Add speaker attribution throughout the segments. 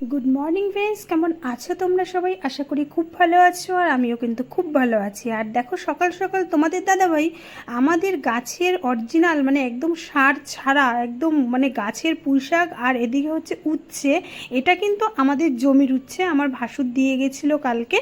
Speaker 1: Good morning friends কেমন আছো তোমরা সবাই? আশা করি খুব ভালো আছো আর আমিও কিন্তু খুব ভালো আছি। আর দেখো, সকাল সকাল তোমাদের দাদাভাই আমাদের গাছের অরিজিনাল মানে একদম সার ছাড়া, একদম মানে গাছের পুঁইশাক আর এদিকে হচ্ছে উচ্ছে, এটা কিন্তু আমাদের জমির উচ্ছে, আমার ভাসুর দিয়ে গেছিল কালকে।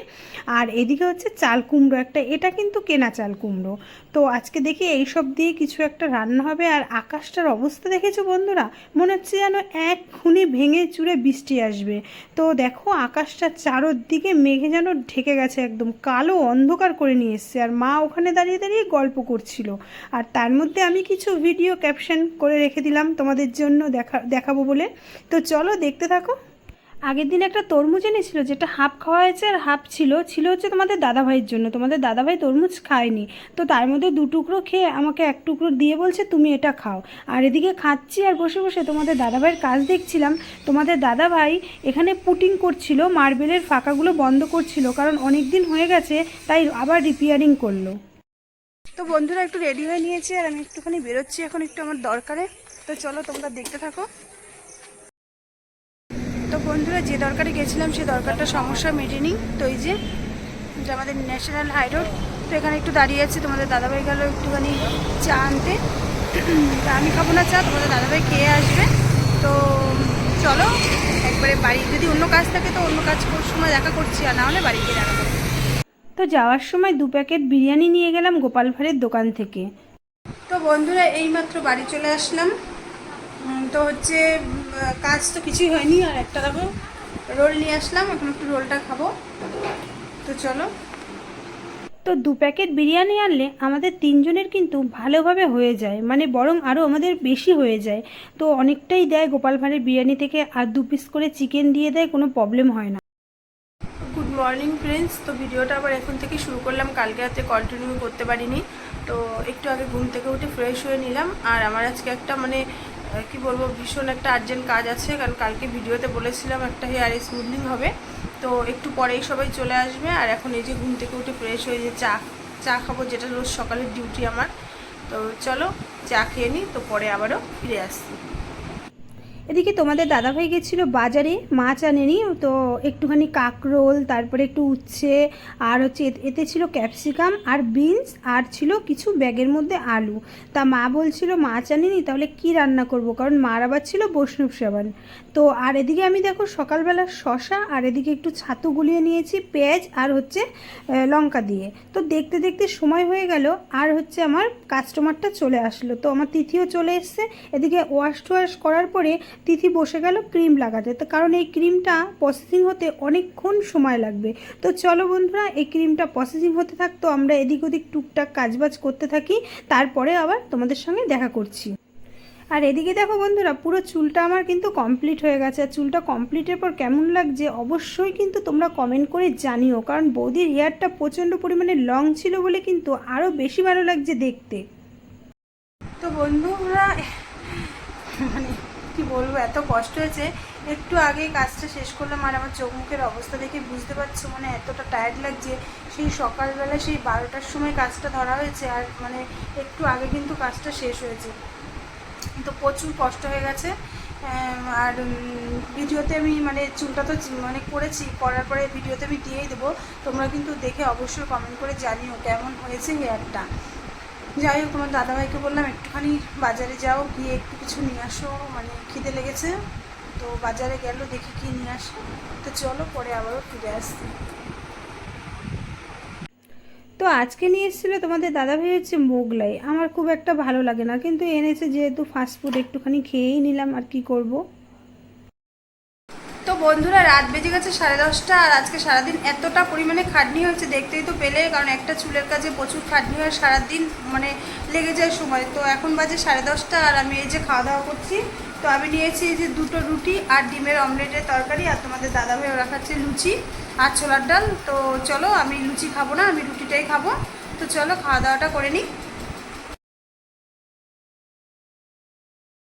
Speaker 1: আর এদিকে হচ্ছে চাল কুমড়ো একটা, এটা কিন্তু কেনা চাল কুমড়ো। তো আজকে দেখি এইসব দিয়ে কিছু একটা রান্না হবে। আর আকাশটার অবস্থা দেখেছ বন্ধুরা? মনে হচ্ছে যেন এক খুনি ভেঙে চুরে বৃষ্টি আসবে। তো দেখো, আকাশটা চারোদিকে মেঘে যেন ঢেকে গেছে একদম। কালো অন্ধকার করে নিয়ে এসছে। আর মা ওখানে দাঁড়িয়ে দাঁড়িয়ে গল্প করছিল। আর তার মধ্যে আমি কিছু ভিডিও ক্যাপশন করে রেখে দিলাম তোমাদের জন্য দেখা, দেখাবো বলে। তো চলো দেখতে থাকো। আগের দিন একটা তরমুজ এনেছিল, যেটা হাফ খাওয়া হয়েছে আর হাফ ছিল। ছিল হচ্ছে তোমাদের দাদাভাইয়ের জন্য। তোমাদের দাদাভাই তরমুজ খায়নি। তো তার মধ্যে দু টুকরো খেয়ে আমাকে এক টুকরো দিয়ে বলছে, তুমি এটা খাও। আর এদিকে খাচ্ছি আর বসে বসে তোমাদের দাদাভাইয়ের কাজ দেখছিলাম। তোমাদের দাদাভাই এখানে পুটিং করছিল, মার্বেলের ফাঁকাগুলো বন্ধ করছিল, কারণ অনেক দিন হয়ে গেছে, তাই আবার রিপেয়ারিং করল। তো বন্ধুরা, একটু রেডি হয়ে নিয়েছি আর আমি একটুখানি বেরোচ্ছি এখন একটু আমার দরকারে। তো চলো তোমরা দেখতে থাকো। বন্ধুরা, যে দরকারে গেছিলাম সেই দরকারটা সমস্যা মেটেনি। তো এই যে আমাদের ন্যাশনাল হাইরোড তো এখানে একটু দাঁড়িয়ে আছি, তোমাদের দাদাভাই গেল একটুখানি চা আনতে। আমি খাব না চা, তোমাদের দাদাভাই খেয়ে আসবে। তো চলো, একবারে বাড়ি, যদি অন্য কাজ থাকে তো অন্য কাজ সময় দেখা করছি, আর না হলে বাড়ি গিয়ে দেখা তো যাওয়ার সময় দু প্যাকেট বিরিয়ানি নিয়ে গেলাম গোপাল ভাঁড়ের দোকান থেকে। তো বন্ধুরা, এইমাত্র বাড়ি চলে আসলাম। তো হচ্ছে কাজ তো কিছুই হয়নি আর একটা দেখো রোল নিয়ে আসলাম এখন একটু রোলটা খাব। তো চলো। তো দু প্যাকেট বিরিয়ানি আনলে আমাদের তিনজনের কিন্তু ভালোভাবে হয়ে যায় মানে বরং আরও আমাদের বেশি হয়ে যায়। তো অনেকটাই দেয় গোপাল ভাঁড়ের বিরিয়ানি থেকে আর দু পিস করে চিকেন দিয়ে দেয় কোনো প্রবলেম হয় না। গুড মর্নিং ফ্রেন্ডস তো ভিডিওটা আবার এখন থেকে শুরু করলাম কালকে রাতে কন্টিনিউ করতে পারিনি। তো একটু আগে ঘুম থেকে উঠে ফ্রেশ হয়ে নিলাম আর আমার আজকে একটা মানে কি বলব, ভীষণ একটা আর্জেন্ট কাজ আছে, কারণ কালকে ভিডিওতে বলেছিলাম একটা হেয়ার স্মুথনিং হবে, তো একটু পরেই সবাই চলে আসবে, আর এখন এই যে ঘুম থেকে উঠে ফ্রেশ হয়ে যে চা চা খাব যেটা রোজ সকালের ডিউটি আমার, তো চলো চা খেয়ে নিই তো পরে আবারও ফিরে আসছি। এদিকে তোমাদের দাদাভাই গেছিল বাজারে, মাছ আনেনি, তো একটুখানি কাকরোল, তারপরে একটু উচ্ছে, আর হচ্ছে এতে- ছিল ক্যাপসিকাম আর বিনস, আর ছিল কিছু ব্যাগের মধ্যে আলু। তা মা বলছিল, মাছ আনেনি, তাহলে কি রান্না করব? কারণ মার আবার ছিল বৈষ্ণব সেবান। তো আর এদিকে আমি দেখো সকালবেলা শশা আর এদিকে একটু ছাতু গুলিয়ে নিয়েছি, পেঁয়াজ আর হচ্ছে লঙ্কা দিয়ে। তো দেখতে দেখতে সময় হয়ে গেল, আর হচ্ছে আমার কাস্টমারটা চলে আসলো। তো আমার তিথিও চলে এসছে। এদিকে ওয়াশ টোয়াশ করার পরে তিথি বসে গেল ক্রিম লাগাতে। তো কারণ এই ক্রিমটা প্রসেসিং হতে অনেকক্ষণ সময় লাগবে। তো চলো বন্ধুরা, এই ক্রিমটা প্রসেসিং হতে থাকতো, আমরা এদিক ওদিক টুকটাক কাজবাজ করতে থাকি, তারপরে আবার তোমাদের সঙ্গে দেখা করছি। আর এদিকে দেখো বন্ধুরা, পুরো চুলটা আমার কিন্তু কমপ্লিট হয়ে গেছে। আর চুলটা কমপ্লিটের পর কেমন লাগছে, অবশ্যই কিন্তু তোমরা কমেন্ট করে জানিও। কারণ বৌদির হেয়ারটা প্রচণ্ড পরিমাণে লং ছিল বলে কিন্তু আরও বেশি ভালো লাগছে দেখতে। তো বন্ধুরা মানে কি বলব, এত কষ্ট হয়েছে। একটু আগে কাজটা শেষ করলাম আর আমার চোখ মুখের অবস্থা দেখে বুঝতে পারছ মানে এতটা টায়ার্ড লাগছে। সেই সকালবেলা সেই বারোটার সময় কাজটা ধরা হয়েছে আর মানে একটু আগে কিন্তু কাজটা শেষ হয়েছে। তো প্রচুর কষ্ট হয়ে গেছে। আর ভিডিওতে আমি মানে চুলটা তো মানে করেছি, করার পরে ভিডিওতে আমি দিয়েই দেবো। তোমরা কিন্তু দেখে অবশ্যই কমেন্ট করে জানিও কেমন হয়েছে হেয়ারটা যাই হোক তোমার দাদাভাইকে বললাম, একটুখানি বাজারে যাও, গিয়ে একটু কিছু নিয়ে আসো। মানে খিদে লেগেছে, তো বাজারে গেল, দেখি কি নিয়ে আসো। তো চলো, পরে আবারও ফিরে আসছি। তো আজকে নিয়ে এসেছিল তোমাদের দাদাভাই হচ্ছে মোগলাই। আমার খুব একটা ভালো লাগে না, কিন্তু এনেছে যেহেতু ফাস্টফুড একটুখানি খেয়েই নিলাম, আর কি করব? বন্ধুরা, রাত বেজে গেছে সাড়ে দশটা আর আজকে সারাদিন এতটা পরিমাণে খাটনি হয়েছে, দেখতেই তো পেলে, কারণ একটা চুলের কাজে প্রচুর খাটনি হয় সারাদিন মানে লেগে যায় সময়। তো এখন বাজে সাড়ে দশটা আর আমি এই যে খাওয়া দাওয়া করছি, তো আমি নিয়েছি এই যে দুটো রুটি আর ডিমের অমলেটের তরকারি, আর তোমাদের দাদাভাই ওরা খাচ্ছে লুচি আর ছোলার ডাল। তো চলো, আমি লুচি খাব না, আমি রুটিটাই খাব। তো চলো, খাওয়া দাওয়াটা করে নিই।